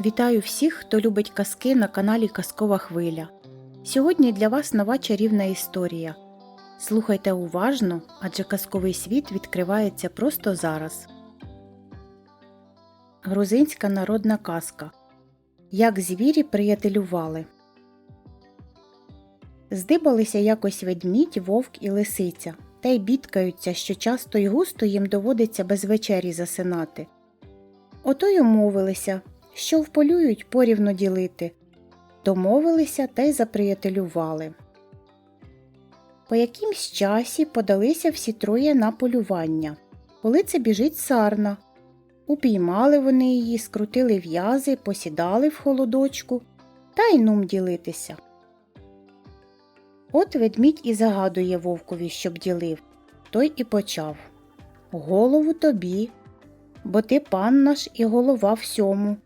Вітаю всіх, хто любить казки на каналі Казкова Хвиля. Сьогодні для вас нова чарівна історія. Слухайте уважно, адже казковий світ відкривається просто зараз. Грузинська народна казка. Як звірі приятелювали. Здибалися якось ведмідь, вовк і лисиця, та й бідкаються, що часто й густо їм доводиться без вечері засинати. Ото й умовилися, що вполюють порівно ділити. Домовилися та й заприятелювали. По якимсь часі подалися всі троє на полювання. Коли це біжить сарна. Упіймали вони її, скрутили в'язи, посідали в холодочку та й нум ділитися. От ведмідь і загадує вовкові, щоб ділив. Той і почав Голову тобі, бо ти пан наш і голова всьому.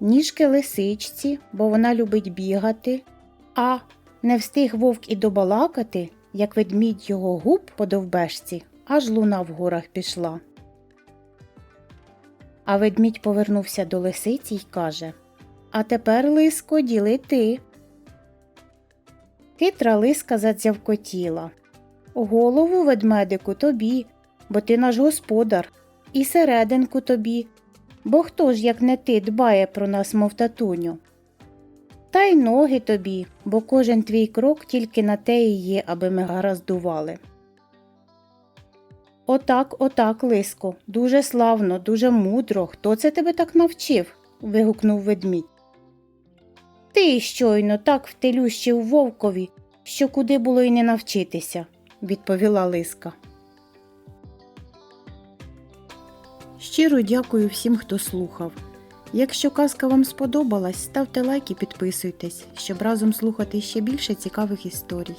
Ніжки лисичці, бо вона любить бігати, а не встиг вовк і добалакати, як ведмідь його губ по довбешці, аж луна в горах пішла. А ведмідь повернувся до лисиці й каже А тепер, лиско, діли ти. Хитра лиска задзявкотіла. Голову ведмедику тобі, бо ти наш господар, і серединку тобі, бо хто ж, як не ти, дбає про нас, мов татуню? Та й ноги тобі, бо кожен твій крок тільки на те і є, аби ми гараздували. Отак, отак, лиско, дуже славно, дуже мудро. Хто це тебе так навчив? вигукнув ведмідь. Ти щойно так втелющив вовкові, що куди було й не навчитися, відповіла лиска. Щиро дякую всім, хто слухав. Якщо казка вам сподобалась, ставте лайк і підписуйтесь, щоб разом слухати ще більше цікавих історій.